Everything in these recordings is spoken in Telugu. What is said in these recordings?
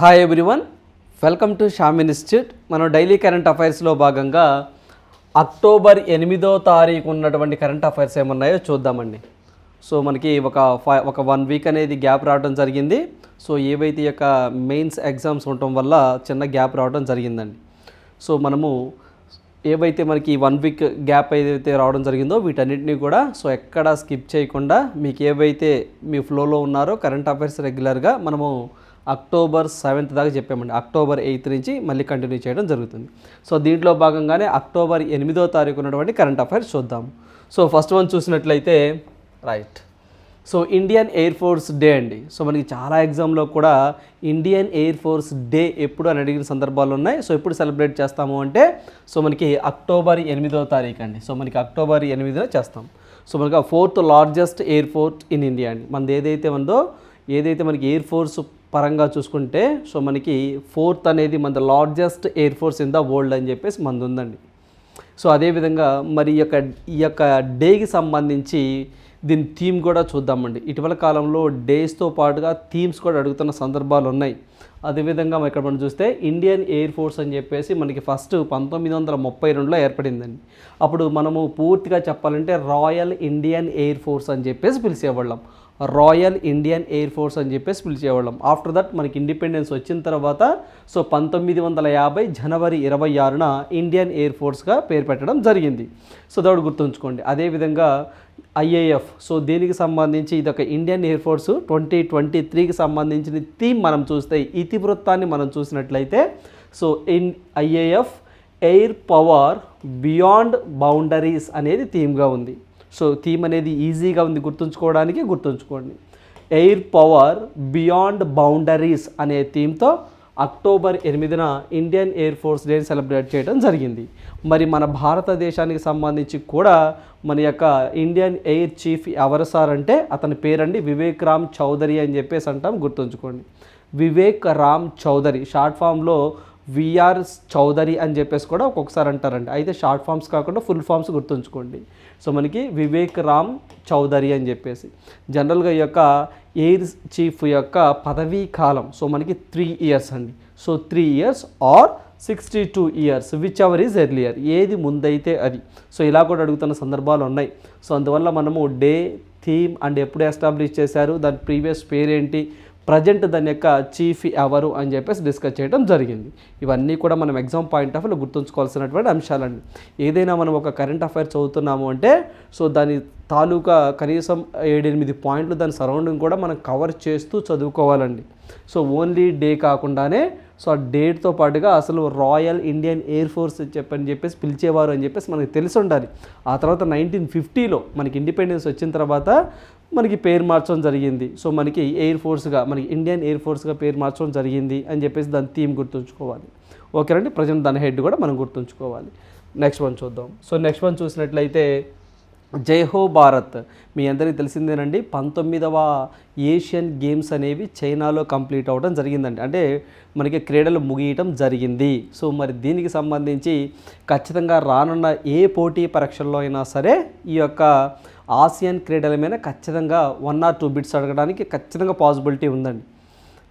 Hi everyone welcome to Sham institute మనం డైలీ కరెంట్ అఫైర్స్లో భాగంగా అక్టోబర్ ఎనిమిదో తారీఖు ఉన్నటువంటి కరెంట్ అఫైర్స్ ఏమున్నాయో చూద్దామండి. సో మనకి ఒక ఫైవ్ ఒక వన్ వీక్ అనేది గ్యాప్ రావడం జరిగింది. సో ఏవైతే యొక్క మెయిన్స్ ఎగ్జామ్స్ ఉండటం వల్ల చిన్న గ్యాప్ రావడం జరిగిందండి. సో మనము ఏవైతే మనకి వన్ వీక్ గ్యాప్ ఏదైతే రావడం జరిగిందో వీటన్నిటిని కూడా సో ఎక్కడ స్కిప్ చేయకుండా మీకు ఏవైతే మీ ఫ్లోలో ఉన్నారో కరెంట్ అఫైర్స్ రెగ్యులర్గా మనము అక్టోబర్ సెవెంత్ దాకా చెప్పామండి. అక్టోబర్ ఎయిత్ నుంచి మళ్ళీ కంటిన్యూ చేయడం జరుగుతుంది. సో దీంట్లో భాగంగానే అక్టోబర్ ఎనిమిదో తారీఖు ఉన్నటువంటి కరెంట్ అఫైర్స్ చూద్దాం. సో ఫస్ట్ వన్ చూసినట్లయితే right so Indian air force day అండి. సో మనకి చాలా ఎగ్జామ్లో కూడా ఇండియన్ ఎయిర్ ఫోర్స్ డే ఎప్పుడు అని అడిగిన సందర్భాలు ఉన్నాయి. సో ఎప్పుడు సెలబ్రేట్ చేస్తాము అంటే సో మనకి అక్టోబర్ ఎనిమిదో తారీఖు అండి. సో మనకి అక్టోబర్ ఎనిమిదిన చేస్తాం. సో మనకి fourth largest air force in India అండి. మనది ఏదైతే ఉందో ఏదైతే మనకి ఎయిర్ ఫోర్స్ పరంగా చూసుకుంటే సో మనకి ఫోర్త్ అనేది మన largest air force in the world అని చెప్పేసి మంది ఉందండి సో అదేవిధంగా మరి ఈ యొక్క ఈ యొక్క డేకి సంబంధించి దీని థీమ్ కూడా చూద్దామండి. ఇటీవల కాలంలో డేస్తో పాటుగా థీమ్స్ కూడా అడుగుతున్న సందర్భాలు ఉన్నాయి. అదేవిధంగా మనం ఇక్కడ మనం చూస్తే ఇండియన్ ఎయిర్ ఫోర్స్ అని చెప్పేసి మనకి ఫస్ట్ పంతొమ్మిది వందల ముప్పై రెండులో ఏర్పడిందండి. అప్పుడు మనము పూర్తిగా చెప్పాలంటే రాయల్ ఇండియన్ ఎయిర్ ఫోర్స్ అని చెప్పేసి పిలిచేవాళ్ళం. రాయల్ ఇండియన్ ఎయిర్ ఫోర్స్ అని చెప్పేసి పిలిచేవాళ్ళం. ఆఫ్టర్ దట్ మనకి ఇండిపెండెన్స్ వచ్చిన తర్వాత సో పంతొమ్మిది వందల యాభై జనవరి ఇరవై ఆరున ఇండియన్ ఎయిర్ ఫోర్స్గా పేరు పెట్టడం జరిగింది. సో దాడు గుర్తుంచుకోండి. అదేవిధంగా ఐఏఎఫ్ సో దీనికి సంబంధించి ఇది ఒక Indian air force twenty twenty త్రీకి సంబంధించిన థీమ్ మనం చూస్తే ఇతివృత్తాన్ని మనం చూసినట్లయితే so in IAF air power beyond boundaries అనేది థీమ్గా ఉంది. సో థీమ్ అనేది ఈజీగా ఉంది గుర్తుంచుకోవడానికి గుర్తుంచుకోండి. ఎయిర్ పవర్ బియాండ్ బౌండరీస్ అనే థీమ్తో అక్టోబర్ ఎనిమిదిన ఇండియన్ ఎయిర్ ఫోర్స్ డేని సెలబ్రేట్ చేయడం జరిగింది. మరి మన భారతదేశానికి సంబంధించి కూడా మన యొక్క ఇండియన్ ఎయిర్ చీఫ్ ఎవరు సార్ అంటే అతని పేరండి వివేక్ రామ్ చౌదరి అని చెప్పేసి అంటాం గుర్తుంచుకోండి. వివేక్ రామ్ చౌదరి షార్ట్ ఫామ్లో విఆర్ చౌదరి అని చెప్పేసి కూడా ఒక్కొక్కసారి అంటారండి. అయితే షార్ట్ ఫామ్స్ కాకుండా ఫుల్ ఫామ్స్ గుర్తుంచుకోండి. సో మనకి వివేక్ రామ్ చౌదరి అని చెప్పేసి. జనరల్గా ఈ యొక్క ఎయిర్ చీఫ్ యొక్క పదవీ కాలం సో మనకి త్రీ ఇయర్స్ అండి. So three years or sixty two years whichever is earlier ఏది ముందైతే అది. సో ఇలా కూడా అడుగుతున్న సందర్భాలు ఉన్నాయి. సో అందువల్ల మనము డే థీమ్ అండ్ ఎప్పుడు ఎస్టాబ్లిష్ చేశారు దాని ప్రీవియస్ పేరేంటి ప్రజెంట్ దాని యొక్క చీఫ్ ఎవరు అని చెప్పేసి డిస్కస్ చేయడం జరిగింది. ఇవన్నీ కూడా మనం ఎగ్జామ్ పాయింట్ ఆఫ్ వ్యూలో గుర్తుంచుకోవాల్సినటువంటి అంశాలండి. ఏదైనా మనం ఒక కరెంట్ అఫైర్ చదువుతున్నాము అంటే సో దాని తాలూకా కనీసం ఏడెనిమిది పాయింట్లు దాని సరౌండింగ్ కూడా మనం కవర్ చేస్తూ చదువుకోవాలండి. సో ఓన్లీ డే కాకుండానే సో ఆ డేట్తో పాటుగా అసలు రాయల్ ఇండియన్ ఎయిర్ ఫోర్స్ చెప్పని చెప్పేసి పిలిచేవారు అని చెప్పేసి మనకి తెలిసి ఉండాలి. ఆ తర్వాత నైన్టీన్ ఫిఫ్టీలో మనకి ఇండిపెండెన్స్ వచ్చిన తర్వాత మనకి పేరు మార్చడం జరిగింది. సో మనకి ఎయిర్ ఫోర్స్గా మనకి ఇండియన్ ఎయిర్ ఫోర్స్గా పేరు మార్చడం జరిగింది అని చెప్పేసి దాని థీమ్ గుర్తుంచుకోవాలి. ఓకేనండి ప్రజెంట్ దాని హెడ్ కూడా మనం గుర్తుంచుకోవాలి. నెక్స్ట్ వన్ చూద్దాం. సో నెక్స్ట్ వన్ చూసినట్లయితే జై హో భారత్. మీ అందరికీ తెలిసిందేనండి పంతొమ్మిదవ ఏషియన్ గేమ్స్ అనేవి చైనాలో కంప్లీట్ అవ్వడం జరిగిందండి. అంటే మనకి క్రీడలు ముగియటం జరిగింది. సో మరి దీనికి సంబంధించి ఖచ్చితంగా రానున్న ఏ పోటీ పరీక్షల్లో అయినా సరే ఈ యొక్క ఆసియన్ క్రీడల మీద ఖచ్చితంగా వన్ ఆర్ టూ బిట్స్ అడగడానికి ఖచ్చితంగా పాసిబిలిటీ ఉందండి.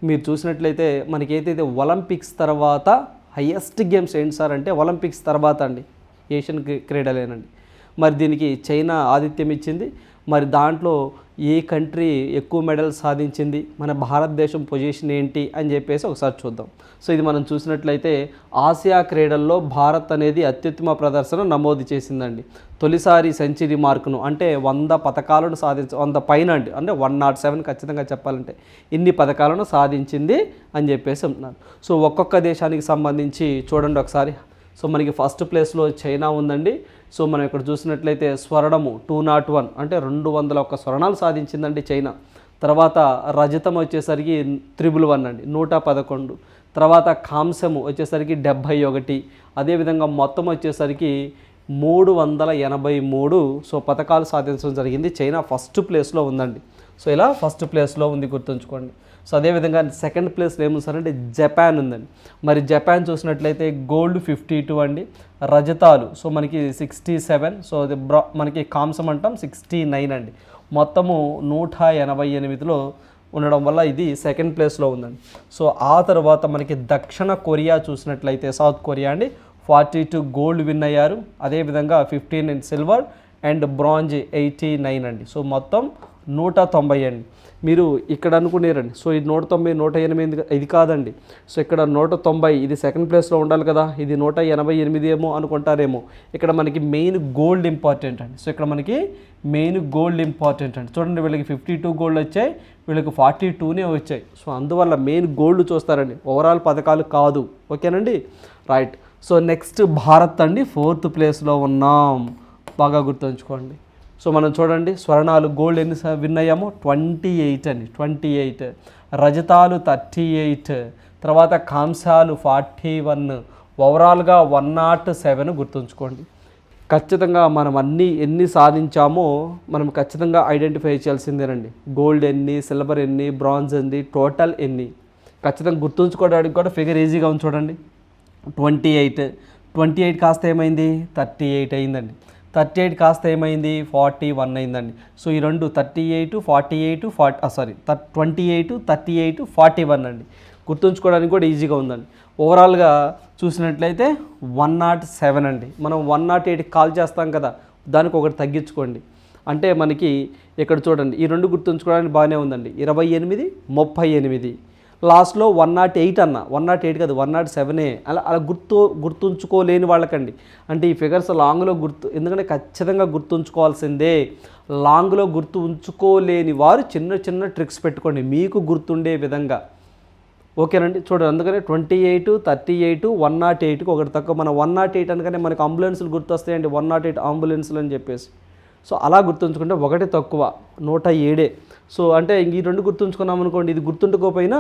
మీరు చూసినట్లయితే మనకి ఏదైతే ఒలింపిక్స్ తర్వాత హయ్యెస్ట్ గేమ్స్ ఏంటి సార్ అంటే ఒలింపిక్స్ తర్వాత అండి ఏషియన్ క్రీడలేనండి. మరి దీనికి చైనా ఆతిథ్యం ఇచ్చింది. మరి దాంట్లో ఏ కంట్రీ ఎక్కువ మెడల్ సాధించింది మన భారతదేశం పొజిషన్ ఏంటి అని చెప్పేసి ఒకసారి చూద్దాం. సో ఇది మనం చూసినట్లయితే ఆసియా క్రీడల్లో భారత్ అనేది అత్యుత్తమ ప్రదర్శన నమోదు చేసిందండి. తొలిసారి సెంచరీ మార్కును అంటే వంద పథకాలను సాధించ వంద పైన అండి అంటే వన్ నాట్ సెవెన్ ఖచ్చితంగా చెప్పాలంటే ఇన్ని పథకాలను సాధించింది అని చెప్పేసి అంటున్నారు. సో ఒక్కొక్క దేశానికి సంబంధించి చూడండి ఒకసారి. సో మనకి ఫస్ట్ ప్లేస్లో చైనా ఉందండి. సో మనం ఇక్కడ చూసినట్లయితే స్వర్ణము టూ నాట్ వన్ అంటే రెండు వందల ఒక్క స్వర్ణాలు సాధించిందండి చైనా. తర్వాత రజతం వచ్చేసరికి త్రిబుల్ వన్ అండి నూట పదకొండు. తర్వాత కాంస్యము వచ్చేసరికి డెబ్భై ఒకటి. అదేవిధంగా మొత్తం వచ్చేసరికి మూడు వందల ఎనభై మూడు. సో పథకాలు సాధించడం జరిగింది. చైనా ఫస్ట్ ప్లేస్లో ఉందండి. సో ఇలా ఫస్ట్ ప్లేస్లో ఉంది గుర్తుంచుకోండి. సో అదేవిధంగా సెకండ్ ప్లేస్లో ఏముంది జపాన్ ఉందండి. మరి జపాన్ చూసినట్లయితే గోల్డ్ ఫిఫ్టీ టూ అండి. రజతాలు సో మనకి సిక్స్టీ సెవెన్ సో అది బ్రా మనకి కాంసం అంటాం సిక్స్టీ నైన్ అండి. మొత్తము నూట ఎనభై ఎనిమిదిలో ఉండడం వల్ల ఇది సెకండ్ ప్లేస్లో ఉందండి. సో ఆ తర్వాత మనకి దక్షిణ కొరియా చూసినట్లయితే సౌత్ కొరియా అండి. ఫార్టీ టూ గోల్డ్ విన్ అయ్యారు. అదేవిధంగా fifteen in silver and bronze eighty nine అండి. సో మొత్తం నూట తొంభై అండి మీరు ఇక్కడ అనుకునేరండి సో ఇది నూట తొంభై నూట ఎనిమిది ఇది కాదండి. సో ఇక్కడ నూట తొంభై ఇది సెకండ్ ప్లేస్లో ఉండాలి కదా. ఇది నూట ఎనభై ఎనిమిది ఏమో అనుకుంటారేమో. ఇక్కడ మనకి మెయిన్ గోల్డ్ ఇంపార్టెంట్ అండి. సో ఇక్కడ మనకి మెయిన్ గోల్డ్ ఇంపార్టెంట్ అండి. చూడండి వీళ్ళకి ఫిఫ్టీ టూ గోల్డ్ వచ్చాయి. వీళ్ళకి ఫార్టీ టూనే వచ్చాయి. సో అందువల్ల మెయిన్ గోల్డ్ చూస్తారండి. ఓవరాల్ పథకాలు కాదు. ఓకేనండి? రైట్. సో నెక్స్ట్ భారత్ అండి. ఫోర్త్ ప్లేస్లో ఉన్నాం. బాగా గుర్తుంచుకోండి. సో మనం చూడండి స్వర్ణాలు గోల్డ్ ఎన్ని విన్ అయ్యామో ట్వంటీ ఎయిట్ అండి. ట్వంటీ ఎయిట్ రజతాలు థర్టీ ఎయిట్ తర్వాత కాంసాలు ఫార్టీ వన్ ఓవరాల్గా వన్ నాట్ సెవెన్ గుర్తుంచుకోండి. ఖచ్చితంగా మనం అన్ని ఎన్ని సాధించామో మనం ఖచ్చితంగా ఐడెంటిఫై చేయాల్సిందేనండి. గోల్డ్ ఎన్ని సిల్వర్ ఎన్ని బ్రాంజ్ ఎన్ని టోటల్ ఎన్ని. ఖచ్చితంగా గుర్తుంచుకోవడానికి కూడా ఫిగర్ ఈజీగా ఉంది చూడండి. ట్వంటీ ఎయిట్ ట్వంటీ ఎయిట్ కాస్త ఏమైంది? థర్టీ ఎయిట్ అయిందండి. థర్టీ ఎయిట్ కాస్త ఏమైంది? ఫార్టీ వన్ అయిందండి. సో ఈ రెండు thirty eight forty eight forty sorry twenty eight thirty eight forty one అండి. గుర్తుంచుకోవడానికి కూడా ఈజీగా ఉందండి. ఓవరాల్గా చూసినట్లయితే వన్ నాట్ సెవెన్ అండి. మనం వన్ నాట్ ఎయిట్ కాల్ చేస్తాం కదా దానికి ఒకటి తగ్గించుకోండి. అంటే మనకి ఇక్కడ చూడండి ఈ రెండు గుర్తుంచుకోవడానికి బాగానే ఉందండి. ఇరవై ఎనిమిది ముప్పై ఎనిమిది. లాస్ట్లో వన్ నాట్ ఎయిట్ అన్న వన్ నాట్ ఎయిట్ కాదు వన్ నాట్ సెవెనే అలా అలా గుర్తు గుర్తుంచుకోలేని వాళ్ళకండి. అంటే ఈ ఫిగర్స్ లాంగ్లో గుర్తు ఎందుకంటే ఖచ్చితంగా గుర్తుంచుకోవాల్సిందే. లాంగ్లో గుర్తు ఉంచుకోలేని వారు చిన్న చిన్న ట్రిక్స్ పెట్టుకోండి. మీకు గుర్తుండే విధంగా. ఓకేనండి? చూడండి అందుకనే twenty eight thirty eight one nought ఎయిట్కి ఒకటి తక్కువ. మన వన్ నాట్ ఎయిట్ అనగానే మనకి అంబులెన్స్లు గుర్తొస్తాయండి వన్ నాట్ ఎయిట్ అంబులెన్స్లు అని చెప్పేసి. సో అలా గుర్తుంచుకుంటే ఒకటి తక్కువ నూట ఏడే. సో అంటే ఈ రెండు గుర్తుంచుకున్నాం అనుకోండి ఇది గుర్తుండకపోయినా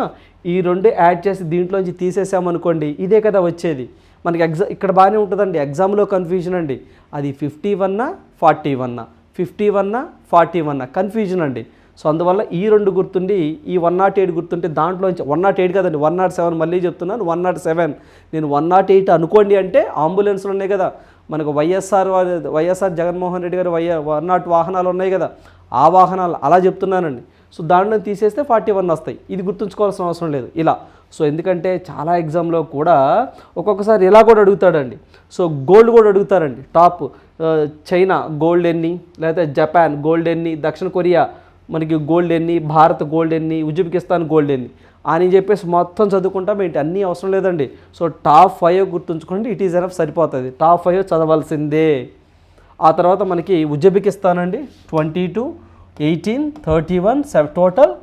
ఈ రెండు యాడ్ చేసి దీంట్లోంచి తీసేసామనుకోండి ఇదే కదా వచ్చేది. మనకి ఎగ్జా ఇక్కడ బాగానే ఉంటుందండి ఎగ్జామ్లో కన్ఫ్యూజన్ అండి. అది ఫిఫ్టీ వన్నా ఫార్టీ వన్నా ఫిఫ్టీ వన్నా ఫార్టీ వన్నా కన్ఫ్యూజన్ అండి. సో అందువల్ల ఈ రెండు గుర్తుండి ఈ వన్ నాట్ ఎయిట్ గుర్తుంటే దాంట్లోంచి వన్ నాట్ ఎయిట్ కదండి వన్ నాట్ సెవెన్ మళ్ళీ చెప్తున్నాను వన్ నాట్ సెవెన్. నేను వన్ నాట్ ఎయిట్ అనుకోండి అంటే అంబులెన్స్లు ఉన్నాయి కదా. మనకు వైఎస్ఆర్ వారి వైఎస్ఆర్ జగన్మోహన్ రెడ్డి గారు వై వన్ నాట్ వాహనాలు ఉన్నాయి కదా. ఆ వాహనాలు అలా చెప్తున్నానండి. సో దాంట్లో తీసేస్తే ఫార్టీ వన్ వస్తాయి. ఇది గుర్తుంచుకోవాల్సిన అవసరం లేదు. ఇలా. సో ఎందుకంటే చాలా ఎగ్జామ్లో కూడా ఒక్కొక్కసారి ఇలా కూడా అడుగుతాడండి. సో గోల్డ్ కూడా అడుగుతారండి. టాప్ చైనా గోల్డ్ ఎన్ని లేకపోతే జపాన్ గోల్డ్ ఎన్ని దక్షిణ కొరియా మనకి గోల్డ్ ఎన్ని భారత్ గోల్డ్ ఎన్ని ఉజ్బెకిస్తాన్ గోల్డ్ ఎన్ని అని చెప్పేసి మొత్తం చదువుకుంటాం. ఏంటి? అన్నీ అవసరం లేదండి. సో టాప్ ఫైవ్ గుర్తుంచుకోండి. ఇట్ ఈజ్ ఎనఫ్ సరిపోతుంది. టాప్ ఫైవ్ చదవాల్సిందే. ఆ తర్వాత మనకి ఉజ్బెకిస్తాన్ అండి twenty two eighteen thirty one total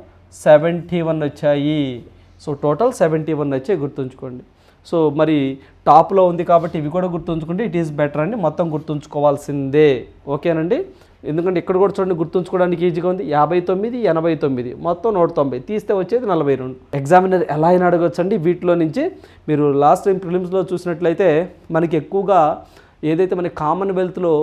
seventy one వచ్చాయి. సో టోటల్ సెవెంటీ వన్ వచ్చాయి గుర్తుంచుకోండి. సో మరి టాప్లో ఉంది కాబట్టి ఇవి కూడా గుర్తుంచుకుంటే ఇట్ ఈస్ బెటర్ అండి మొత్తం గుర్తుంచుకోవాల్సిందే. ఓకేనండి? ఎందుకంటే ఇక్కడ కూడా చూడండి గుర్తుంచుకోవడానికి ఈజీగా ఉంది. యాభై తొమ్మిది ఎనభై తొమ్మిది. మొత్తం నూట తొంభై. తీస్తే వచ్చేది నలభై రెండు. ఎగ్జామినర్ ఎలా అయినా అడగొచ్చండి. వీటిలో నుంచి మీరు లాస్ట్ టైం ప్రిలిమ్స్లో చూసినట్లయితే మనకి ఎక్కువగా ఏదైతే మన కామన్వెల్త్లో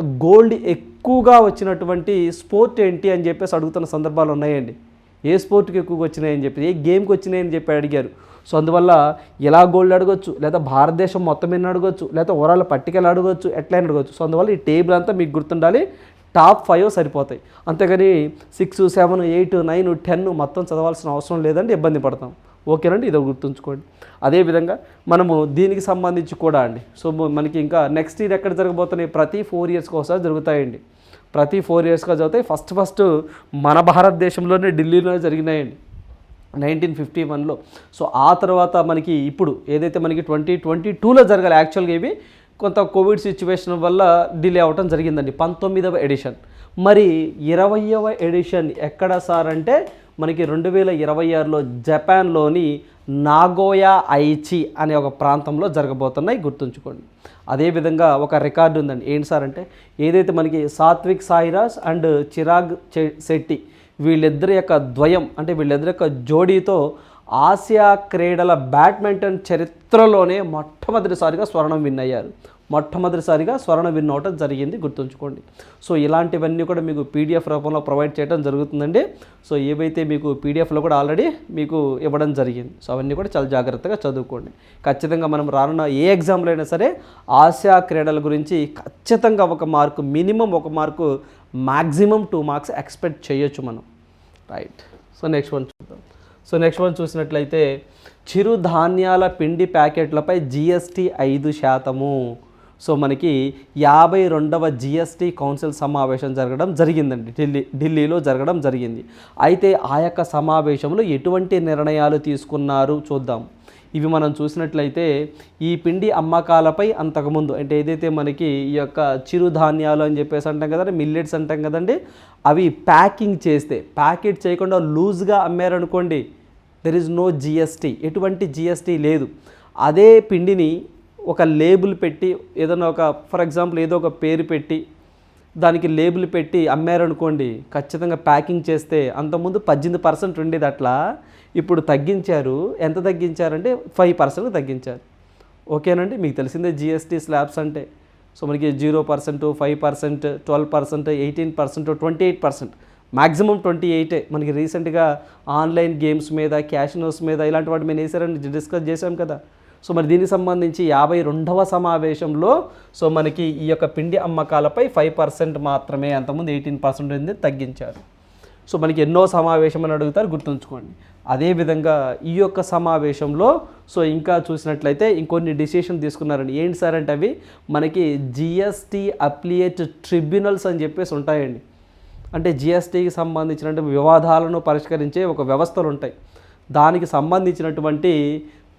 గోల్డ్ ఎక్కువగా వచ్చినటువంటి స్పోర్ట్ ఏంటి అని చెప్పేసి అడుగుతున్న సందర్భాలు ఉన్నాయండి. ఏ స్పోర్ట్కి ఎక్కువగా వచ్చినాయని చెప్పి ఏ గేమ్కి వచ్చినాయని చెప్పి అడిగారు. సో అందువల్ల ఎలా గోల్డ్ అడగొచ్చు? లేదా భారతదేశం మొత్తం మీద అడగొచ్చు? లేదా ఓవరాల్ పట్టికలు అడగొచ్చు? ఎట్లయినా అడగొచ్చు. సో అందువల్ల ఈ టేబుల్ అంతా మీకు గుర్తుండాలి. టాప్ ఫైవ్ సరిపోతాయి. అంతేగాని six seven eight nine ten మొత్తం చదవాల్సిన అవసరం లేదండి. ఇబ్బంది పడతాం. ఓకేనండి? ఇది గుర్తుంచుకోండి. అదేవిధంగా మనము దీనికి సంబంధించి కూడా అండి. సో మనకి ఇంకా నెక్స్ట్ ఇయర్ ఎక్కడ జరగబోతున్నాయి? ప్రతి ఫోర్ ఇయర్స్కి ఒకసారి జరుగుతాయండి. ప్రతి ఫోర్ ఇయర్స్గా జరుగుతాయి. ఫస్ట్ ఫస్ట్ మన భారతదేశంలోనే ఢిల్లీలో జరిగినాయండి. నైన్టీన్ ఫిఫ్టీ వన్లో. సో ఆ తర్వాత మనకి ఇప్పుడు ఏదైతే మనకి ట్వంటీ ట్వంటీ టూలో జరగాలి యాక్చువల్గా ఇవి కొంత కోవిడ్ సిచ్యువేషన్ వల్ల డిలే అవ్వటం జరిగిందండి. పంతొమ్మిదవ ఎడిషన్. మరి ఇరవయవ ఎడిషన్ ఎక్కడ సార్ అంటే మనకి రెండు వేల ఇరవై ఆరులో జపాన్లోని నాగోయా ఐచి అనే ఒక ప్రాంతంలో జరగబోతున్నాయి. గుర్తుంచుకోండి. అదేవిధంగా ఒక రికార్డు ఉందండి. ఏంటి సార్ అంటే ఏదైతే మనకి సాత్విక్ సాయిరాజ్ అండ్ చిరాగ్ చె- శెట్టి వీళ్ళిద్దరి యొక్క ద్వయం అంటే వీళ్ళిద్దరి యొక్క జోడీతో ఆసియా క్రీడల బ్యాడ్మింటన్ చరిత్రలోనే మొట్టమొదటిసారిగా స్వర్ణం విన్ అయ్యారు మొట్టమొదటిసారిగా స్వర్ణ విన్నవటం జరిగింది గుర్తుంచుకోండి. సో ఇలాంటివన్నీ కూడా మీకు పీడిఎఫ్ రూపంలో ప్రొవైడ్ చేయడం జరుగుతుందండి. సో ఏవైతే మీకు పీడిఎఫ్లో కూడా ఆల్రెడీ మీకు ఇవ్వడం జరిగింది. సో అవన్నీ కూడా చాలా జాగ్రత్తగా చదువుకోండి. ఖచ్చితంగా మనం రానున్న ఏ ఎగ్జామ్లో అయినా సరే ఆసియా క్రీడల గురించి ఖచ్చితంగా ఒక మార్కు మినిమం ఒక mark maximum two marks expect చేయొచ్చు మనం. రైట్. సో నెక్స్ట్ వన్ చూద్దాం. సో నెక్స్ట్ వన్ చూసినట్లయితే చిరుధాన్యాల పిండి ప్యాకెట్లపై జిఎస్టీ ఐదు శాతము. సో మనకి యాభై రెండవ జిఎస్టీ కౌన్సిల్ సమావేశం జరగడం జరిగిందండి. ఢిల్లీ ఢిల్లీలో జరగడం జరిగింది. అయితే ఆ యొక్క సమావేశంలో ఎటువంటి నిర్ణయాలు తీసుకున్నారు చూద్దాం. ఇవి మనం చూసినట్లయితే ఈ పిండి అమ్మకాలపై అంతకుముందు అంటే ఏదైతే మనకి ఈ యొక్క చిరుధాన్యాలు అని చెప్పేసి అంటాం కదండి మిల్లెట్స్ అంటాం కదండి అవి ప్యాకింగ్ చేస్తే ప్యాకెట్ చేయకుండా లూజ్గా అమ్మారనుకోండి దెర్ ఇస్ నో జిఎస్టీ ఎటువంటి జిఎస్టీ లేదు. అదే పిండిని ఒక లేబుల్ పెట్టి ఏదైనా ఒక ఫర్ ఎగ్జాంపుల్ ఏదో ఒక పేరు పెట్టి దానికి లేబుల్ పెట్టి అమ్మారనుకోండి ఖచ్చితంగా ప్యాకింగ్ చేస్తే అంతకుముందు పద్దెనిమిది పర్సెంట్ ఉండేది అట్లా. ఇప్పుడు తగ్గించారు. ఎంత తగ్గించారంటే ఫైవ్ పర్సెంట్ తగ్గించారు. ఓకేనండి? మీకు తెలిసిందే జిఎస్టీ స్లాబ్స్ అంటే. సో మనకి zero percent five percent twelve percent eighteen percent twenty eight percent. Maximum twenty ఎయిటే. మనకి రీసెంట్గా ఆన్లైన్ గేమ్స్ మీద క్యాషినోస్ మీద ఇలాంటి వాటి మేము వేసారని డిస్కస్ చేశాం కదా. సో మరి దీనికి సంబంధించి యాభై రెండవ సమావేశంలో సో మనకి ఈ యొక్క పిండి అమ్మకాలపై ఫైవ్ పర్సెంట్ మాత్రమే అంతకుముందు ఎయిటీన్ పర్సెంట్ ఉంది తగ్గించారు. సో మనకి ఎన్నో సమావేశం అని అడుగుతారు గుర్తుంచుకోండి. అదేవిధంగా ఈ యొక్క సమావేశంలో సో ఇంకా చూసినట్లయితే ఇంకొన్ని డిసిషన్ తీసుకున్నారండి. ఏంటి సార్ అంటే అవి? మనకి జిఎస్టీ అప్లియేట్ ట్రిబ్యునల్స్ అని చెప్పేసి ఉంటాయండి. అంటే జిఎస్టీకి సంబంధించినటువంటి వివాదాలను పరిష్కరించే ఒక వ్యవస్థలు ఉంటాయి. దానికి సంబంధించినటువంటి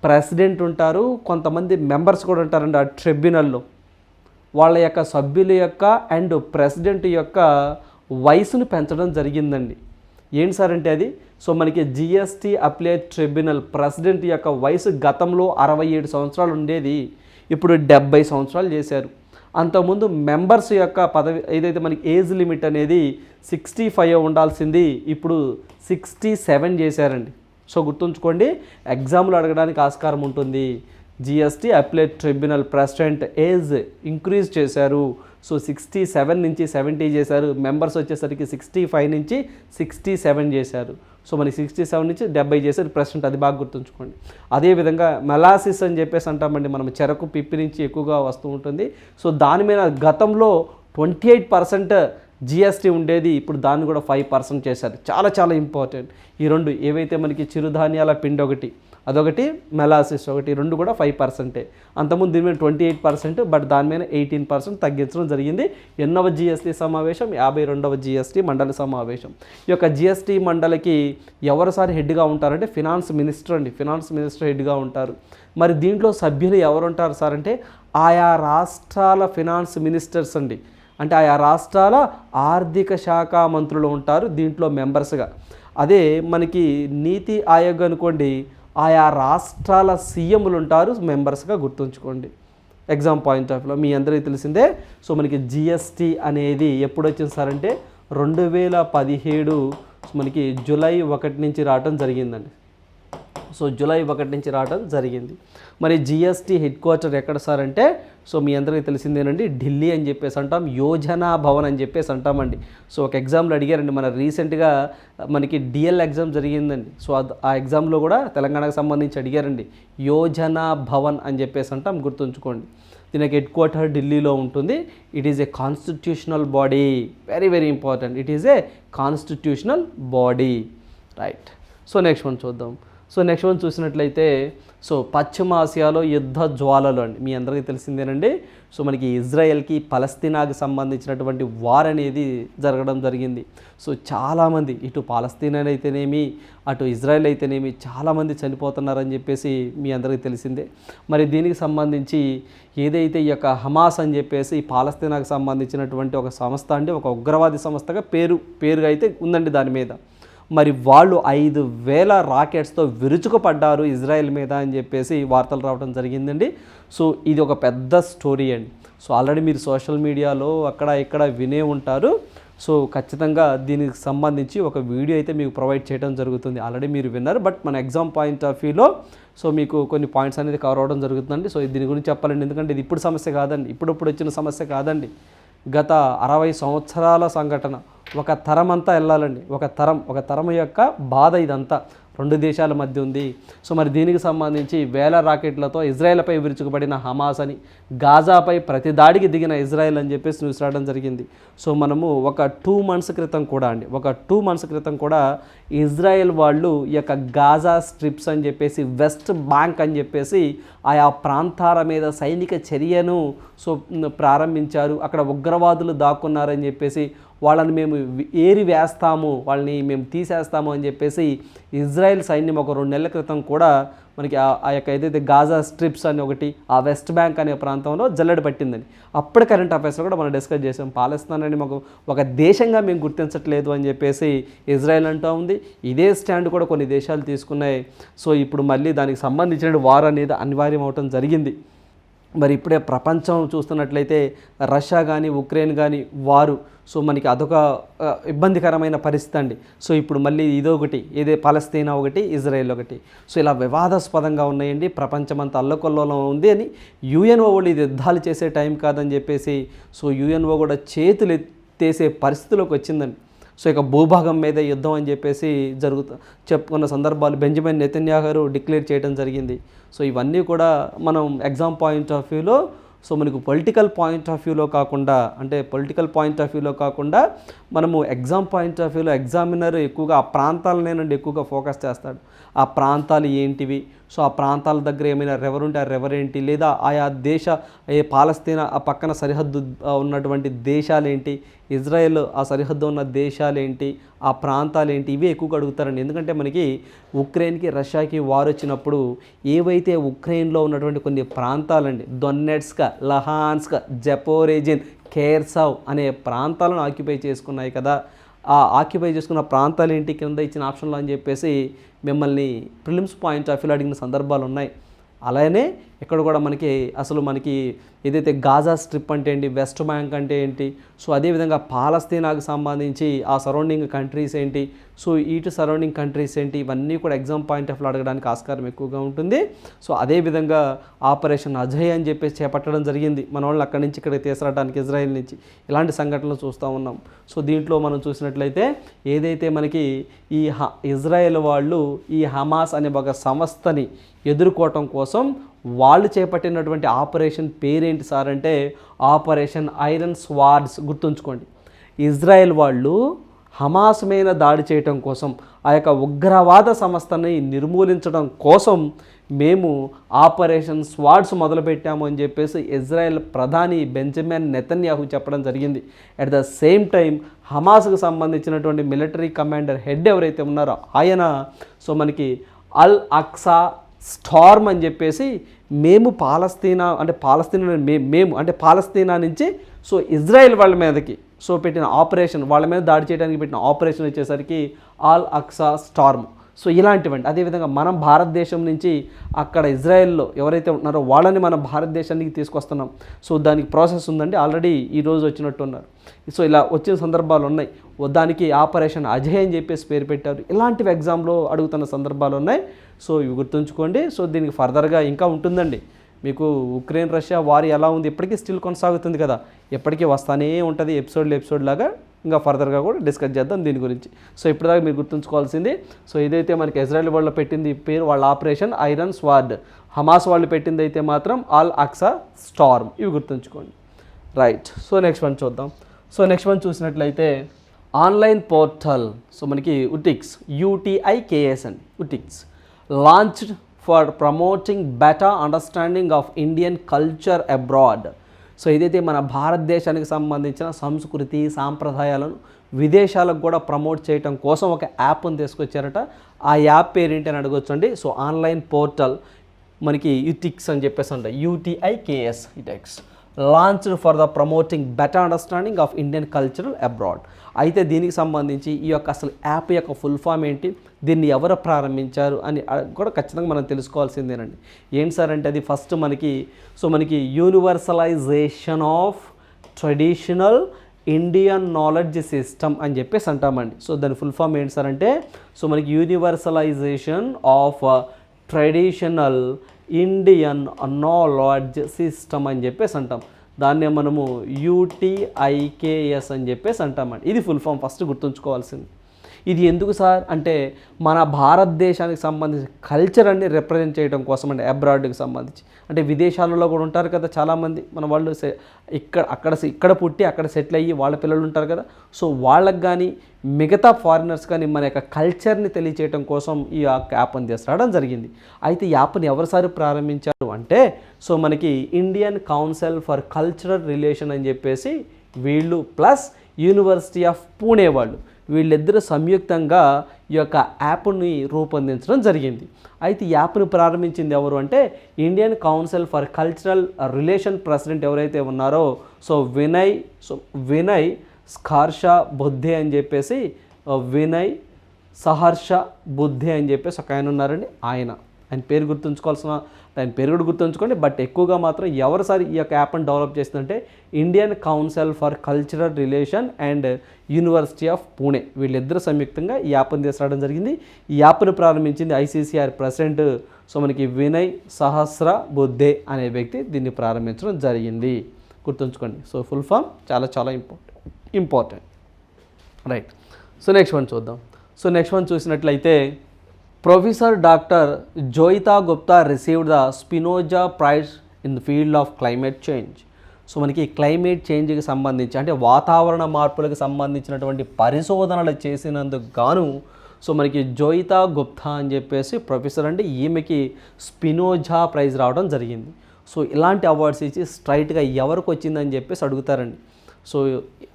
ప్రెసిడెంట్ ఉంటారు కొంతమంది మెంబర్స్ కూడా ఉంటారండి ఆ ట్రిబ్యునల్లో. వాళ్ళ యొక్క సభ్యుల యొక్క అండ్ ప్రెసిడెంట్ యొక్క వయసును పెంచడం జరిగిందండి. ఏంటి సార్ అంటే అది? సో మనకి జిఎస్టీ అప్లై ట్రిబ్యునల్ ప్రెసిడెంట్ యొక్క వయసు గతంలో అరవై ఏడు సంవత్సరాలు ఉండేది. ఇప్పుడు డెబ్బై సంవత్సరాలు చేశారు. అంతకుముందు మెంబర్స్ యొక్క పదవి ఏదైతే మనకి ఏజ్ లిమిట్ అనేది సిక్స్టీ ఫైవ్ ఉండాల్సింది ఇప్పుడు సిక్స్టీ సెవెన్ చేశారండి. సో గుర్తుంచుకోండి ఎగ్జామ్లు అడగడానికి ఆస్కారం ఉంటుంది. GST appellate tribunal president age increase చేశారు. సో సిక్స్టీ సెవెన్ నుంచి సెవెంటీ చేశారు. మెంబర్స్ వచ్చేసరికి సిక్స్టీ ఫైవ్ నుంచి సిక్స్టీ సెవెన్ చేశారు. సో మనకి సిక్స్టీ సెవెన్ నుంచి డెబ్బై చేశారు ప్రెసిడెంట్ అది బాగా గుర్తుంచుకోండి. అదేవిధంగా మెలాసిస్ అని చెప్పేసి అంటామండి మనం చెరకు పిప్పి నుంచి ఎక్కువగా వస్తూ ఉంటుంది. సో దాని మీద గతంలో ట్వంటీ ఎయిట్ పర్సెంట్ జిఎస్టీ ఉండేది ఇప్పుడు దాన్ని కూడా ఫైవ్ పర్సెంట్ చేశారు. చాలా చాలా ఇంపార్టెంట్ ఈ రెండు ఏవైతే మనకి చిరుధాన్యాల పిండి ఒకటి అదొకటి మెలాసిస్ ఒకటి రెండు కూడా ఫైవ్ పర్సెంటే అంతకుముందు దీని మీద ట్వంటీ ఎయిట్ పర్సెంట్ బట్ దాని మీద ఎయిటీన్ పర్సెంట్ తగ్గించడం జరిగింది. ఎన్నవ జిఎస్టీ సమావేశం యాభై రెండవ జిఎస్టీ మండలి సమావేశం. ఈ యొక్క జిఎస్టీ మండలికి ఎవరు సారి హెడ్గా ఉంటారంటే ఫినాన్స్ మినిస్టర్ అండి. ఫినాన్స్ మినిస్టర్ హెడ్గా ఉంటారు. మరి దీంట్లో సభ్యులు ఎవరు ఉంటారు సార్ అంటే ఆయా రాష్ట్రాల ఫినాన్స్ మినిస్టర్స్ అండి. అంటే ఆయా రాష్ట్రాల ఆర్థిక శాఖ మంత్రులు ఉంటారు దీంట్లో మెంబర్స్గా అదే మనకి నీతి ఆయోగ్ అనుకోండి ఆయా రాష్ట్రాల సీఎంలు ఉంటారు మెంబర్స్గా గుర్తుంచుకోండి. ఎగ్జామ్ పాయింట్ ఆఫ్ వ్యూలో మీ అందరికీ తెలిసిందే. సో మనకి జిఎస్టీ అనేది ఎప్పుడు వచ్చింది సార్ అంటే రెండు వేల పదిహేడు మనకి జూలై ఒకటి నుంచి రావటం జరిగిందండి. సో జూలై ఒకటి నుంచి రావడం జరిగింది. మరి జిఎస్టీ హెడ్ క్వార్టర్ ఎక్కడ సార్ అంటే సో మీ అందరికీ తెలిసిందేనండి ఢిల్లీ అని చెప్పేసి అంటాం యోజనా భవన్ అని చెప్పేసి అంటామండి. సో ఒక ఎగ్జామ్లో అడిగారండి మన రీసెంట్గా మనకి డిఎల్ ఎగ్జామ్ జరిగిందండి. సో ఆ ఎగ్జామ్లో కూడా తెలంగాణకు సంబంధించి అడిగారండి యోజనా భవన్ అని చెప్పేసి అంటాం గుర్తుంచుకోండి. దీనికి హెడ్ క్వార్టర్ ఢిల్లీలో ఉంటుంది. It is a constitutional body very very important it is a constitutional body right so next one చూద్దాం. సో నెక్స్ట్ వన్ చూసినట్లయితే సో పశ్చిమ ఆసియాలో యుద్ధ జ్వాలలు అండి. మీ అందరికీ తెలిసిందేనండి. సో మనకి ఇజ్రాయెల్కి పలస్తీనాకి సంబంధించినటువంటి వార్ అనేది జరగడం జరిగింది. సో చాలామంది ఇటు పాలస్తీనా అయితేనేమి అటు ఇజ్రాయెల్ అయితేనేమి చాలామంది చనిపోతున్నారని చెప్పేసి మీ అందరికీ తెలిసిందే. మరి దీనికి సంబంధించి ఏదైతే ఈ యొక్క హమాస్ అని చెప్పేసి పాలస్తీనాకు సంబంధించినటువంటి ఒక సంస్థ అండి ఒక ఉగ్రవాది సంస్థగా పేరు పేరుగా అయితే ఉందండి దాని మీద. మరి వాళ్ళు ఐదు వేల రాకెట్స్తో విరుచుకుపడ్డారు ఇజ్రాయెల్ మీద అని చెప్పేసి వార్తలు రావడం జరిగిందండి. సో ఇది ఒక పెద్ద స్టోరీ అండి. సో ఆల్రెడీ మీరు సోషల్ మీడియాలో అక్కడ ఇక్కడ వినే ఉంటారు. సో ఖచ్చితంగా దీనికి సంబంధించి ఒక వీడియో అయితే మీకు ప్రొవైడ్ చేయడం జరుగుతుంది. ఆల్రెడీ మీరు విన్నారు బట్ మన ఎగ్జామ్ పాయింట్ ఆఫ్ వ్యూలో సో మీకు కొన్ని పాయింట్స్ అనేది కవర్ అవ్వడం జరుగుతుందండి. సో దీని గురించి చెప్పాలండి. ఎందుకంటే ఇది ఇప్పుడు సమస్య కాదండి. ఇప్పుడప్పుడు వచ్చిన సమస్య కాదండి. గత అరవై సంవత్సరాల సంఘటన. ఒక తరం అంతా వెళ్ళాలండి. ఒక తరం ఒక తరం యొక్క బాధ ఇదంతా. రెండు దేశాల మధ్య ఉంది. సో మరి దీనికి సంబంధించి వేల రాకెట్లతో ఇజ్రాయెల్పై విరుచుకుపడిన హమాస్ అని గాజాపై ప్రతి దాడికి దిగిన ఇజ్రాయెల్ అని చెప్పేసి న్యూస్ రావడం జరిగింది. సో మనము ఒక టూ మంత్స్ క్రితం కూడా అండి ఒక టూ మంత్స్ క్రితం కూడా ఇజ్రాయెల్ వాళ్ళు ఈ యొక్క గాజా స్ట్రిప్స్ అని చెప్పేసి వెస్ట్ బ్యాంక్ అని చెప్పేసి ఆయా ప్రాంతాల మీద సైనిక చర్యను సో ప్రారంభించారు. అక్కడ ఉగ్రవాదులు దాక్కున్నారని చెప్పేసి వాళ్ళని మేము ఏరి వేస్తాము వాళ్ళని మేము తీసేస్తాము అని చెప్పేసి ఇజ్రాయెల్ సైన్యం ఒక రెండు నెలల క్రితం కూడా మనకి ఆ ఆ యొక్క ఏదైతే గాజా స్ట్రిప్స్ అని ఒకటి ఆ వెస్ట్ బ్యాంక్ అనే ప్రాంతంలో జల్లెడ పట్టిందని. అప్పుడు కరెంట్ అఫైర్స్లో కూడా మనం డిస్కస్ చేసాం పాలస్తీన్ అని మాకు ఒక దేశంగా మేము గుర్తించట్లేదు అని చెప్పేసి ఇజ్రాయెల్ అంటూ ఉంది. ఇదే స్టాండ్ కూడా కొన్ని దేశాలు తీసుకున్నాయి. సో ఇప్పుడు మళ్ళీ దానికి సంబంధించిన వార్ అనేది అనివార్యం అవటం జరిగింది. మరి ఇప్పుడే ప్రపంచం చూస్తున్నట్లయితే రష్యా కానీ ఉక్రెయిన్ కానీ వారు సో మనకి అదొక ఇబ్బందికరమైన పరిస్థితి అండి. సో ఇప్పుడు మళ్ళీ ఇదొకటి ఇదే పాలస్తీనా ఒకటి ఇజ్రాయెల్ ఒకటి. సో ఇలా వివాదాస్పదంగా ఉన్నాయండి. ప్రపంచమంతా అల్లకొల్లోలం ఉంది అని యుఎన్ఓ వాళ్ళు ఇది యుద్ధాలు చేసే టైం కాదని చెప్పేసి సో యుఎన్ఓ కూడా చేతులు ఎత్తేసే పరిస్థితిలోకి వచ్చిందండి. సో ఇక భూభాగం మీద యుద్ధం అని చెప్పేసి జరుగుతూ చెప్పుకున్న సందర్భాలు బెంజమిన్ నెతన్యా గారు డిక్లేర్ చేయడం జరిగింది. సో ఇవన్నీ కూడా మనం ఎగ్జామ్ పాయింట్ ఆఫ్ వ్యూలో సో మనకు పొలిటికల్ పాయింట్ ఆఫ్ వ్యూలో కాకుండా అంటే పొలిటికల్ పాయింట్ ఆఫ్ వ్యూలో కాకుండా మనము ఎగ్జామ్ పాయింట్ ఆఫ్ వ్యూలో ఎగ్జామినర్ ఎక్కువగా ఆ ప్రాంతాలనే నుండి ఎక్కువగా ఫోకస్ చేస్తాడు. ఆ ప్రాంతాలు ఏంటివి? సో ఆ ప్రాంతాల దగ్గర ఏమైనా రెవర్ ఉంటే ఆ రెవర్ ఏంటి? లేదా ఆయా దేశ ఏ పాలస్తీనా ఆ పక్కన సరిహద్దు ఉన్నటువంటి దేశాలేంటి ఇజ్రాయెల్ ఆ సరిహద్దు ఉన్న దేశాలేంటి ఆ ప్రాంతాలు ఏంటి? ఎక్కువగా అడుగుతారండి. ఎందుకంటే మనకి ఉక్రెయిన్కి రష్యాకి వారు వచ్చినప్పుడు ఏవైతే ఉక్రెయిన్లో ఉన్నటువంటి కొన్ని ప్రాంతాలండి దొన్నెట్స్క లహాన్స్క జపోరేజిన్ కేర్సావ్ అనే ప్రాంతాలను ఆక్యుపై చేసుకున్నాయి కదా ఆ ఆక్యుపై చేసుకున్న ప్రాంతాలు ఏంటి? కింద ఇచ్చిన ఆప్షన్లో అని చెప్పేసి మిమ్మల్ని ప్రిలిమ్స్ పాయింట్ ఆఫ్ వ్యూలో అడిగిన సందర్భాలు ఉన్నాయి అలానే ఇక్కడ కూడా మనకి అసలు మనకి ఏదైతే గాజా స్ట్రిప్ అంటే ఏంటి వెస్ట్ బ్యాంక్ అంటే ఏంటి సో అదేవిధంగా పాలస్తీనాకు సంబంధించి ఆ సరౌండింగ్ కంట్రీస్ ఏంటి సో ఇటు సరౌండింగ్ కంట్రీస్ ఏంటి ఇవన్నీ కూడా ఎగ్జామ్ పాయింట్ ఆఫ్ అడగడానికి ఆస్కారం ఎక్కువగా ఉంటుంది. సో అదేవిధంగా ఆపరేషన్ అజయ్ అని చెప్పేసి చేపట్టడం జరిగింది. మన వాళ్ళు అక్కడి నుంచి ఇక్కడికి తీసుకురావడానికి ఇజ్రాయెల్ నుంచి ఇలాంటి సంఘటనలు చూస్తూ ఉన్నాం. సో దీంట్లో మనం చూసినట్లయితే ఏదైతే మనకి ఈ హ ఇజ్రాయెల్ వాళ్ళు ఈ హమాస్ అనే ఒక సంస్థని ఎదుర్కోవటం కోసం వాళ్ళు చేపట్టినటువంటి ఆపరేషన్ పేరేంటి సార్ అంటే ఆపరేషన్ ఐరన్ స్వార్డ్స్ గుర్తుంచుకోండి. ఇజ్రాయెల్ వాళ్ళు హమాస్ మీద దాడి చేయటం కోసం ఆ యొక్క ఉగ్రవాద సంస్థని నిర్మూలించడం కోసం మేము ఆపరేషన్ స్వాడ్స్ మొదలుపెట్టాము అని చెప్పేసి ఇజ్రాయెల్ ప్రధాని బెంజమిన్ నెతన్యాహు చెప్పడం జరిగింది. అట్ ద సేమ్ టైం హమాస్కు సంబంధించినటువంటి మిలిటరీ కమాండర్ హెడ్ ఎవరైతే ఉన్నారో ఆయన సో మనకి అల్ అక్సా స్టార్మ్ అని చెప్పేసి మేము పాలస్తీనా అంటే పాలస్తీనా మేము అంటే పాలస్తీనా నుంచి సో ఇజ్రాయెల్ వాళ్ళ మీదకి సో పెట్టిన ఆపరేషన్ వాళ్ళ మీద దాడి చేయడానికి పెట్టిన ఆపరేషన్ వచ్చేసరికి ఆల్ అక్సా స్టార్మ్. సో ఇలాంటివండి. అదేవిధంగా మనం భారతదేశం నుంచి అక్కడ ఇజ్రాయెల్లో ఎవరైతే ఉన్నారో వాళ్ళని మన భారతదేశానికి తీసుకొస్తున్నాం. సో దానికి ప్రాసెస్ ఉందండి. ఆల్రెడీ ఈరోజు వచ్చినట్టు ఉన్నారు. సో ఇలా వచ్చిన సందర్భాలు ఉన్నాయి. దానికి ఆపరేషన్ అజయ్ అని చెప్పేసి పేరు పెట్టారు. ఇలాంటివి ఎగ్జామ్లో అడుగుతున్న సందర్భాలు ఉన్నాయి. సో ఇవి గుర్తుంచుకోండి. సో దీనికి ఫర్దర్గా ఇంకా ఉంటుందండి. మీకు ఉక్రెయిన్ రష్యా వారి ఎలా ఉంది ఇప్పటికీ స్టిల్ కొనసాగుతుంది కదా. ఎప్పటికీ వస్తానే ఉంటుంది ఎపిసోడ్లు ఎపిసోడ్ లాగా ఇంకా ఫర్దర్గా కూడా డిస్కస్ చేద్దాం దీని గురించి. సో ఇప్పటిదాకా మీరు గుర్తుంచుకోవాల్సింది సో ఇదైతే మనకి ఇజ్రాయెల్ వాళ్ళు పెట్టింది పేరు వాళ్ళ ఆపరేషన్ ఐరన్ స్వార్డ్ హమాస్ వాళ్ళు పెట్టింది అయితే మాత్రం ఆల్ అక్సా స్టార్మ్. ఇవి గుర్తుంచుకోండి. రైట్. సో నెక్స్ట్ వన్ చూద్దాం. సో నెక్స్ట్ వన్ చూసినట్లయితే ఆన్లైన్ పోర్టల్ సో మనకి Utiks U T I K S అండి Utiks. Launched for promoting better understanding of Indian culture abroad. So ఇదైతే మన భారతదేశానికి సంబంధించిన సంస్కృతి సాంప్రదాయాలను విదేశాలకు కూడా ప్రమోట్ చేయటం కోసం ఒక యాప్ని తీసుకొచ్చారట. ఆ యాప్ పేరేంటి అని అడగొచ్చండి. సో ఆన్లైన్ పోర్టల్ మనకి యూటిక్స్ అని చెప్పేసి అంట U T I K S ఇటెక్స్ launched for the promoting better understanding of Indian cultural abroad అయితే దీనికి సంబంధించి ఈ యొక్క అసలు యాప్ యొక్క ఫుల్ ఫామ్ ఏంటి? దీన్ని ఎవరు ప్రారంభించారు? అని కూడా ఖచ్చితంగా మనం తెలుసుకోవాల్సిందేనండి. ఏంటి సార్ అంటే అది ఫస్ట్ మనకి సో మనకి universalisation of traditional Indian knowledge system అని చెప్పేసి అంటామండి. సో దాని ఫుల్ ఫామ్ ఏంటి సార్ అంటే సో మనకి universalisation of traditional Indian knowledge system అని చెప్పేసి అంటాం. దాన్నే మనము యూటీఐకేఎస్ అని చెప్పేసి అంటామండి. ఇది ఫుల్ ఫామ్ ఫస్ట్ గుర్తుంచుకోవాల్సింది. ఇది ఎందుకు సార్? అంటే మన భారతదేశానికి సంబంధించిన కల్చర్ అన్ని రిప్రజెంట్ చేయడం కోసం అంటే అబ్రాడ్కి సంబంధించి. అంటే విదేశాలలో కూడా ఉంటారు కదా చాలామంది. మన వాళ్ళు ఇక్కడ అక్కడ ఇక్కడ పుట్టి అక్కడ సెటిల్ అయ్యి వాళ్ళ పిల్లలు ఉంటారు కదా. సో వాళ్ళకి కానీ మిగతా ఫారినర్స్ కానీ మన యొక్క కల్చర్ని తెలియచేయడం కోసం ఈ యొక్క యాప్ని తీసుకురావడం జరిగింది. అయితే యాప్ని ఎవరిసారి ప్రారంభించారు అంటే సో మనకి Indian council for cultural relation అని చెప్పేసి వీళ్ళు ప్లస్ యూనివర్సిటీ ఆఫ్ పూణే వాళ్ళు. వీళ్ళిద్దరూ సంయుక్తంగా ఈ యొక్క యాప్ని రూపొందించడం జరిగింది. అయితే ఈ యాప్ను ప్రారంభించింది ఎవరు అంటే Indian council for cultural relation president ఎవరైతే ఉన్నారో so Vinay so Vinay Sahasrabuddhe అని చెప్పేసి వినయ్ సహర్ష బుద్ధే అని చెప్పేసి ఒక ఆయన ఉన్నారండి ఆయన. ఆయన పేరు గుర్తుంచుకోవాల్సిన దాని పేరు కూడా గుర్తుంచుకోండి. బట్ ఎక్కువగా మాత్రం ఎవరిసారి ఈ యొక్క యాప్ని డెవలప్ చేస్తుందంటే Indian council for cultural relation and university of Pune వీళ్ళిద్దరు సంయుక్తంగా ఈ యాప్ని తీసుకురావడం జరిగింది. ఈ యాప్ను ప్రారంభించింది ఐసీసీఆర్ ప్రెసిడెంట్ సో మనకి వినయ్ సహస్ర బుద్ధే అనే వ్యక్తి దీన్ని ప్రారంభించడం జరిగింది. గుర్తుంచుకోండి. సో ఫుల్ ఫామ్ చాలా చాలా important important right so next one చూద్దాం. సో నెక్స్ట్ వన్ చూసినట్లయితే professor doctor Joyeeta Gupta received the Spinoza prize in the field of climate change so మనకి క్లైమేట్ చేంజ్కి సంబంధించి అంటే వాతావరణ మార్పులకు సంబంధించినటువంటి పరిశోధనలు చేసినందుకు గాను సో మనకి జోయితా గుప్తా అని చెప్పేసి ప్రొఫెసర్ అంటే ఈమెకి స్పినోజా ప్రైజ్ రావడం జరిగింది. సో ఇలాంటి అవార్డ్స్ ఇచ్చి స్ట్రైట్గా ఎవరికి వచ్చిందని చెప్పేసి అడుగుతారండి. సో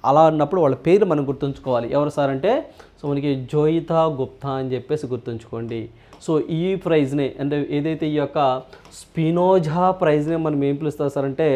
అలా అన్నప్పుడు వాళ్ళ పేరు మనం గుర్తుంచుకోవాలి. ఎవరు సార్ అంటే సో మనకి జోయితా గుప్తా అని చెప్పేసి గుర్తుంచుకోండి. సో ఈ ప్రైజ్ని అంటే ఏదైతే ఈ యొక్క స్పినోజా ప్రైజ్ని మనం ఏం పిలుస్తాం సార్ అంటే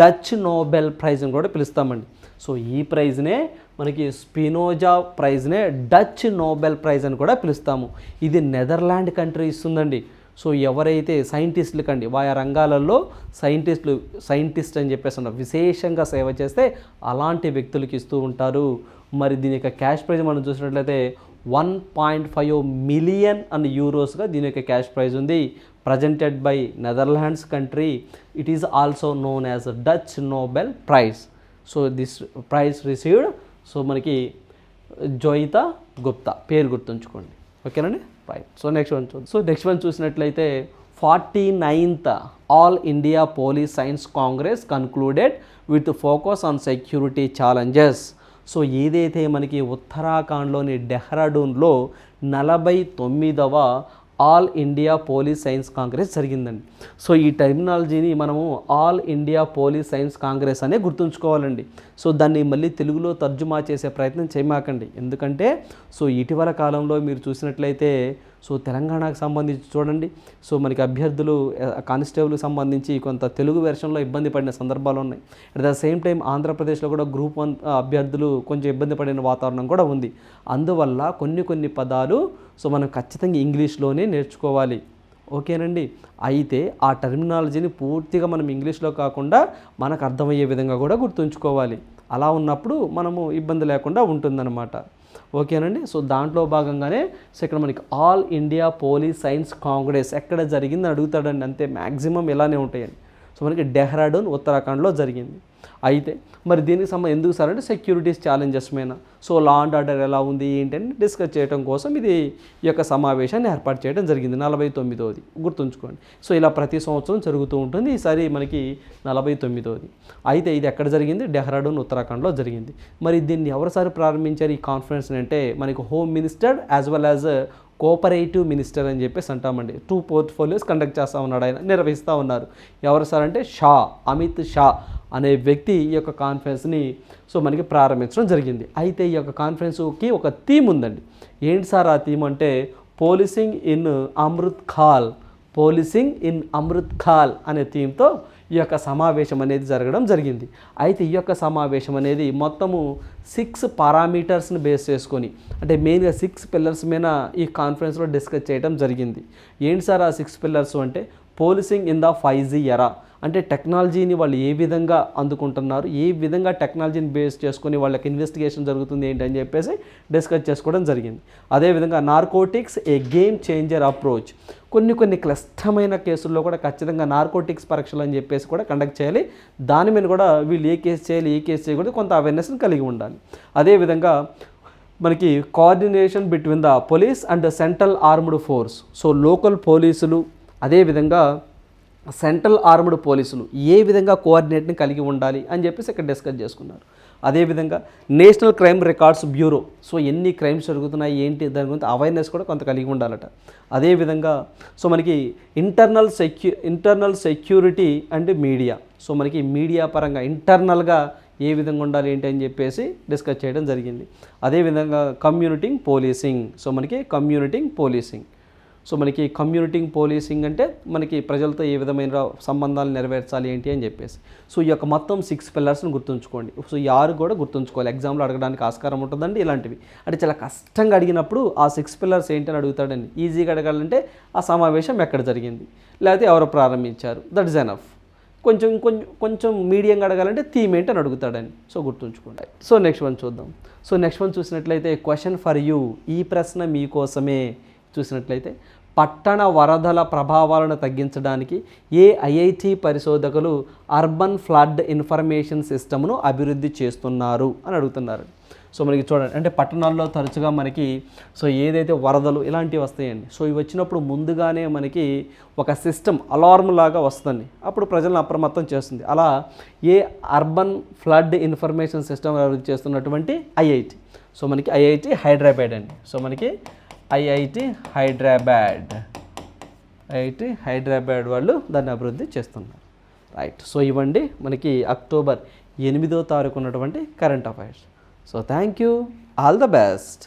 డచ్ నోబెల్ ప్రైజ్ అని కూడా పిలుస్తామండి. సో ఈ ప్రైజ్నే మనకి స్పినోజా ప్రైజ్నే డచ్ నోబెల్ ప్రైజ్ అని కూడా పిలుస్తాము. ఇది నెదర్లాండ్ కంట్రీ ఇస్తుందండి. సో ఎవరైతే సైంటిస్టులు కండి ఆయా రంగాలలో సైంటిస్టులు సైంటిస్ట్ అని చెప్పేసి ఉన్నారు విశేషంగా సేవ చేస్తే అలాంటి వ్యక్తులకు ఇస్తూ ఉంటారు. మరి దీని యొక్క క్యాష్ ప్రైజ్ మనం చూసినట్లయితే one point five million and యూరోస్గా దీని యొక్క క్యాష్ ప్రైజ్ ఉంది. Presented by Netherlands country. It is also known as Dutch Nobel prize so this prize received so మనకి జోయిత గుప్తా పేరు గుర్తుంచుకోండి. ఓకేనండి రైట్ సో నెక్స్ట్ వన్ చూద్దాం సో నెక్స్ట్ వన్ చూసినట్లయితే forty ninth all India police science congress concluded with focus on security challenges so ఏదైతే మనకి ఉత్తరాఖండ్లోని డెహ్రాడూన్లో నలభై తొమ్మిదవ all India police science congress జరిగిందండి. సో ఈ టెర్మినాలజీని మనము all India police science congress అనే గుర్తుంచుకోవాలండి. సో దాన్ని మళ్ళీ తెలుగులో తర్జుమా చేసే ప్రయత్నం చేయమాకండి. ఎందుకంటే సో ఇటీవల కాలంలో మీరు చూసినట్లయితే సో తెలంగాణకు సంబంధించి చూడండి. సో మనకి అభ్యర్థులు కానిస్టేబుల్కి సంబంధించి కొంత తెలుగు వెర్షన్లో ఇబ్బంది పడిన సందర్భాలు ఉన్నాయి. అట్ ద సేమ్ టైం ఆంధ్రప్రదేశ్లో కూడా గ్రూప్ వన్ అభ్యర్థులు కొంచెం ఇబ్బంది పడిన వాతావరణం కూడా ఉంది. అందువల్ల కొన్ని కొన్ని పదాలు సో మనం ఖచ్చితంగా ఇంగ్లీష్లోనే నేర్చుకోవాలి. ఓకేనండి? అయితే ఆ టర్మినాలజీని పూర్తిగా మనం ఇంగ్లీష్లో కాకుండా మనకు అర్థమయ్యే విధంగా కూడా గుర్తుంచుకోవాలి. అలా ఉన్నప్పుడు మనము ఇబ్బంది లేకుండా ఉంటుందన్నమాట. ఓకేనండి? సో దాంట్లో భాగంగానే సో ఇక్కడ మనకి all India police science congress ఎక్కడ జరిగిందని అడుగుతాడండి. అంతే మ్యాక్సిమం ఇలానే ఉంటాయండి. సో మనకి డెహ్రాడూన్ ఉత్తరాఖండ్లో జరిగింది. అయితే మరి దీనికి సంబంధం ఎందుకు సార్ అంటే సెక్యూరిటీస్ ఛాలెంజెస్ మీద. సో లా అండ్ ఆర్డర్ ఎలా ఉంది ఏంటని డిస్కస్ చేయడం కోసం ఇది ఈ యొక్క సమావేశాన్ని ఏర్పాటు చేయడం జరిగింది నలభై తొమ్మిదవది గుర్తుంచుకోండి. సో ఇలా ప్రతి సంవత్సరం జరుగుతూ ఉంటుంది. ఈసారి మనకి నలభై తొమ్మిదవది అయితే ఇది ఎక్కడ జరిగింది? డెహ్రాడూన్ ఉత్తరాఖండ్లో జరిగింది. మరి దీన్ని ఎవరిసారి ప్రారంభించారు ఈ కాన్ఫరెన్స్ అంటే మనకి home minister as well as cooperative minister అని చెప్పేసి అంటామండి. టూ పోర్ట్ఫోలియోస్ కండక్ట్ చేస్తూ ఉన్నాడు ఆయన నిర్వహిస్తూ ఉన్నారు. ఎవరు సార్ అంటే షా అమిత్ షా. అనే వ్యక్తి ఈ యొక్క కాన్ఫరెన్స్ని సో మనకి ప్రారంభించడం జరిగింది. అయితే ఈ యొక్క కాన్ఫరెన్స్కి ఒక థీమ్ ఉందండి. ఏంటి సార్ ఆ థీమ్ అంటే policing in Amrit Kaal policing in Amrit Kaal అనే థీమ్తో ఈ యొక్క సమావేశం అనేది జరగడం జరిగింది. అయితే ఈ యొక్క సమావేశం అనేది మొత్తము సిక్స్ పారామీటర్స్ని బేస్ చేసుకొని అంటే మెయిన్గా సిక్స్ పిల్లర్స్ మీద ఈ కాన్ఫరెన్స్లో డిస్కస్ చేయడం జరిగింది. ఏంటి సార్ ఆ సిక్స్ పిల్లర్స్ అంటే policing in the five G era. అంటే టెక్నాలజీని వాళ్ళు ఏ విధంగా అందుకుంటున్నారు ఏ విధంగా టెక్నాలజీని బేస్ చేసుకొని వాళ్ళకి ఇన్వెస్టిగేషన్ జరుగుతుంది ఏంటి అని చెప్పేసి డిస్కస్ చేసుకోవడం జరిగింది. అదేవిధంగా narcotics a game changer approach. కొన్ని కొన్ని క్లిష్టమైన కేసుల్లో కూడా ఖచ్చితంగా నార్కోటిక్స్ పరీక్షలు అని చెప్పేసి కూడా కండక్ట్ చేయాలి. దాని మీద కూడా వీళ్ళు ఏ కేసు చేయాలి ఏ కేసు చేయకూడదు కొంత అవేర్నెస్ని కలిగి ఉండాలి. అదేవిధంగా మనకి coordination between the police and central armed force so local పోలీసులు అదేవిధంగా సెంట్రల్ ఆర్మ్డ్ పోలీసులు ఏ విధంగా కోఆర్డినేట్ని కలిగి ఉండాలి అని చెప్పేసి ఇక్కడ డిస్కస్ చేసుకున్నారు. అదేవిధంగా national crime records bureau so ఎన్ని క్రైమ్స్ జరుగుతున్నాయి ఏంటి దాని గురించి అవేర్నెస్ కూడా కొంత కలిగి ఉండాలట. అదేవిధంగా సో మనకి internal secu internal security and media so మనకి మీడియా పరంగా ఇంటర్నల్గా ఏ విధంగా ఉండాలి ఏంటి అని చెప్పేసి డిస్కస్ చేయడం జరిగింది. అదేవిధంగా కమ్యూనిటింగ్ పోలీసింగ్ సో మనకి కమ్యూనిటింగ్ పోలీసింగ్. సో మనకి కమ్యూనిటింగ్ పోలీసింగ్ అంటే మనకి ప్రజలతో ఏ విధమైన సంబంధాలు నెరవేర్చాలి ఏంటి అని చెప్పేసి. సో ఈ యొక్క మొత్తం సిక్స్ పిల్లర్స్ని గుర్తుంచుకోండి. సో ఈ ఆరు కూడా గుర్తుంచుకోవాలి. ఎగ్జామ్లో అడగడానికి ఆస్కారం ఉంటుందండి ఇలాంటివి. అంటే చాలా కష్టంగా అడిగినప్పుడు ఆ సిక్స్ పిల్లర్స్ ఏంటని అడుగుతాడండి. ఈజీగా అడగాలంటే ఆ సమావేశం ఎక్కడ జరిగింది? లేకపోతే ఎవరు ప్రారంభించారు? దట్ ఇస్ ఎనఫ్ కొంచెం కొంచెం కొంచెం మీడియంగా అడగాలంటే థీమ్ ఏంటని అడుగుతాడని సో గుర్తుంచుకోండి. సో నెక్స్ట్ వన్ చూద్దాం. సో నెక్స్ట్ వన్ చూసినట్లయితే క్వశ్చన్ ఫర్ యూ ఈ ప్రశ్న మీకోసమే చూసినట్లయితే పట్టణ వరదల ప్రభావాలను తగ్గించడానికి ఏ ఐఐటి పరిశోధకులు అర్బన్ ఫ్లడ్ ఇన్ఫర్మేషన్ సిస్టమ్ను అభివృద్ధి చేస్తున్నారు అని అడుగుతున్నారు. సో మనకి చూడండి అంటే పట్టణాల్లో తరచుగా మనకి సో ఏదైతే వరదలు ఇలాంటివి వస్తాయండి సో ఇవి వచ్చినప్పుడు ముందుగానే మనకి ఒక సిస్టమ్ అలార్మ్ లాగా వస్తుంది అప్పుడు ప్రజలను అప్రమత్తం చేస్తుంది. అలా ఏ అర్బన్ ఫ్లడ్ ఇన్ఫర్మేషన్ సిస్టమ్ అభివృద్ధి చేస్తున్నటువంటి ఐఐటి సో మనకి ఐఐటి హైదరాబాద్ అండి. సో మనకి ఐఐటి హైదరాబాద్. ఐఐటి హైదరాబాద్ వాళ్ళు దాన్ని అభివృద్ధి చేస్తున్నారు. రైట్ సో ఇవ్వండి. మనకి అక్టోబర్ ఎనిమిదో తారీఖు ఉన్నటువంటి current affairs so thank you all the best